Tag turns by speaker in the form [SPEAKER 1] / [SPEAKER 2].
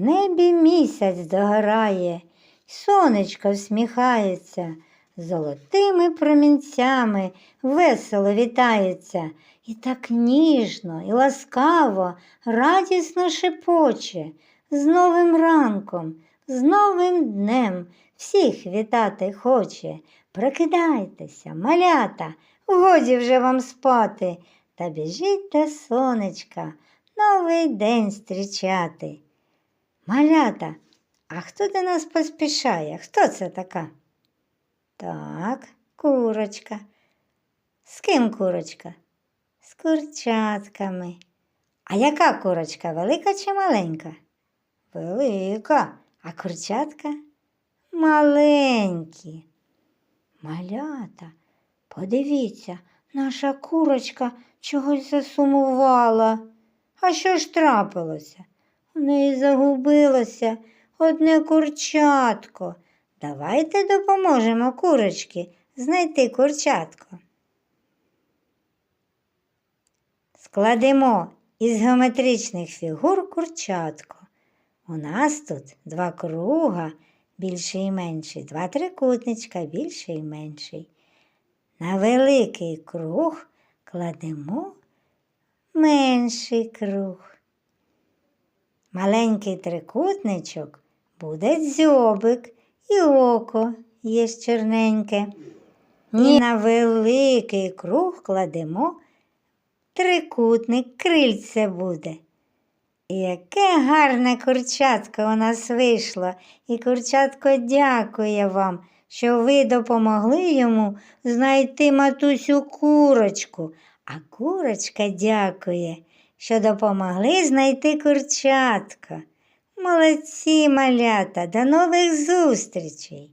[SPEAKER 1] небі місяць догорає, сонечко всміхається, золотими промінцями весело вітається, і так ніжно і ласкаво, радісно шепоче, з новим ранком, з новим днем всіх вітати хоче. Прокидайтеся, малята, годі вже вам спати, та біжіть до сонечка, новий день зустрічати. Малята, а хто до нас поспішає? Хто це така? Так, курочка. З ким курочка? З курчатками. А яка курочка, велика чи маленька? Велика, а курчатка маленькі. Малята, подивіться, наша курочка чогось засумувала. А що ж трапилося? У неї загубилося одне курчатко. Давайте допоможемо курочці знайти курчатко. Складемо із геометричних фігур курчатко. У нас тут два круга, більший і менший, два трикутничка, більший і менший. На великий круг кладемо менший круг. Маленький трикутничок буде дзьобик і око є чорненьке. І на великий круг кладемо трикутник, крильце буде. Яке гарне курчатко у нас вийшло, і курчатко дякує вам, що ви допомогли йому знайти матусю курочку, а курочка дякує, що допомогли знайти курчатка. Молодці, малята, до нових зустрічей!